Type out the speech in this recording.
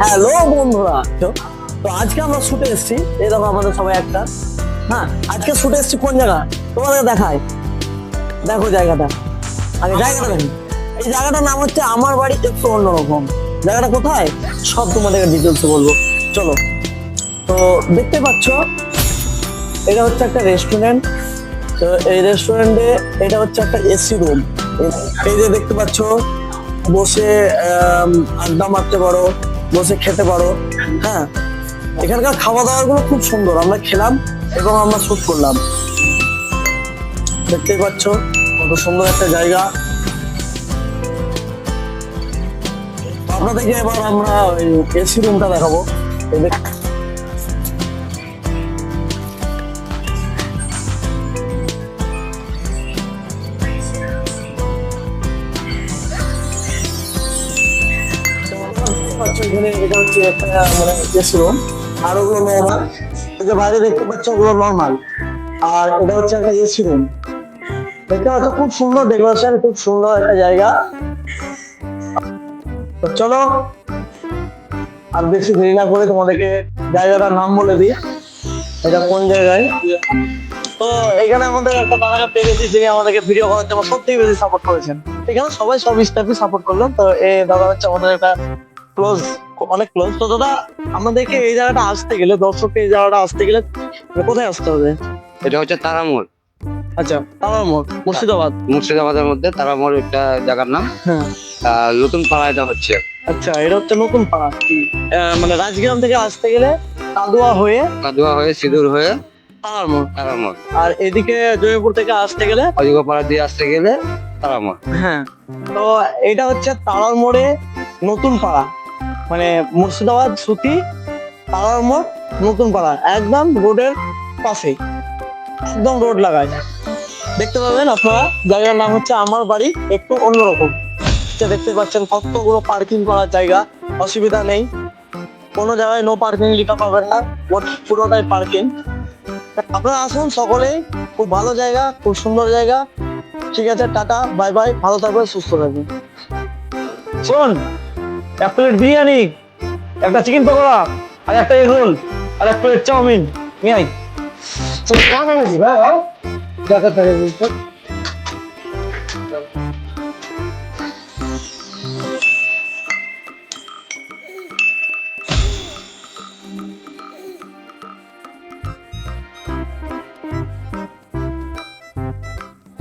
Hello বন্ধুরা। তো আজকে আমরা শুটে এসেছি। এই দেখো আমাদের সবাই একটা। হ্যাঁ আজকে শুটে এসেছি কোন জায়গা? তোমাদের দেখায় দেখো জায়গাটা। আগে জায়গাটা দেখি। এই জায়গাটার নাম হচ্ছে আমার বাড়ি একটু অন্যরকম। জায়গাটা কোথায়? সব তোমাদেরকে ডিটেলসে বলব। চলো। তো দেখতে পাচ্ছ, এটা হচ্ছে একটা রেস্টুরেন্ট তো এই রেস্টুরেন্টে এটা হচ্ছে একটা এসি রুম এই যে দেখতে পাচ্ছ, বসে আড্ডা মারতে পারো। বসে খেতে পারো। হ্যাঁ এখানকার খাওয়া দাওয়া গুলো খুব সুন্দর। আমরা খেলাম এবং আমরা শুট করলাম। দেখতেই পাচ্ছ কত সুন্দর একটা জায়গা। আপনাদেরকে এবার আমরা এসি রুমটা দেখাবো। এটা হচ্ছে একটা মানে আর ওগুলো নর্মাল যে বাইরে দেখতে পাচ্ছ ওগুলো নর্মাল আর এটা হচ্ছে একটা দেখতে খুব সুন্দর ডেকোরেশন খুব সুন্দর একটা জায়গা। তো চলো, আর বেশি দেরি না করে তোমাদেরকে জায়গাটার নাম বলে দিই। এটা কোন জায়গায়? তো এখানে আমাদের একটা দাদাকে পেয়ে গেছি, যিনি আমাদেরকে ভিডিও করার জন্য থেকে বেশি সাপোর্ট করেছেন। এখানে সবাই সব স্টাফই সাপোর্ট করলেন তো এই দাদা হচ্ছে আমাদের একটা ক্লোজ অনেক ক্লোজ তো দাদা আমাদেরকে এই জায়গাটা আসতে গেলে দর্শককে এই জায়গাটা আসতে গেলে কোথায় আসতে হবে? এটা হচ্ছে তারামোড়। আচ্ছা তারার মোড় মুর্শিদাবাদ মুর্শিদাবাদের মধ্যে তারামোড় একটা জায়গার নাম। হ্যাঁ। নতুন পাড়া এটা হচ্ছে। আচ্ছা এটা হচ্ছে নতুন পাড়া। মানে রাজগ্রাম থেকে আসতে গেলে কাদুয়া হয়ে কাদুয়া হয়ে সিঁদুর হয়ে তারার মোড় তারামোড়। আর এদিকে জয়পুর থেকে আসতে গেলে অযোগ্য পাড়া দিয়ে আসতে গেলে তারামোড়। হ্যাঁ তো এটা হচ্ছে তারার মোড়ে নতুন পাড়া। মানে মুর্শিদাবাদ সুতি পাড়ার মোড়, নতুন পাড়া, একদম রোডের পাশে একদম রোড লাগায়। দেখতে পাবেন আপনারা, জায়গার নাম হচ্ছে আমার বাড়ি, একটু অন্যরকম। দেখতে পাচ্ছেন কতগুলো পার্কিং করার জায়গা, অসুবিধা নেই। কোনো জায়গায় নো পার্কিং লেখা পাবেন না। পুরোটাই পার্কিং আপনারা আসুন সকলেই, খুব ভালো জায়গা, খুব সুন্দর জায়গা। ঠিক আছে, টাটা বাই বাই ভালো থাকবেন, সুস্থ থাকবেন। শোন এক প্লেট বিরিয়ানি, একটা চিকেন পকোড়া, আর একটা এগ রোল, আর এক প্লেট চাউমিন। নিয়ে আই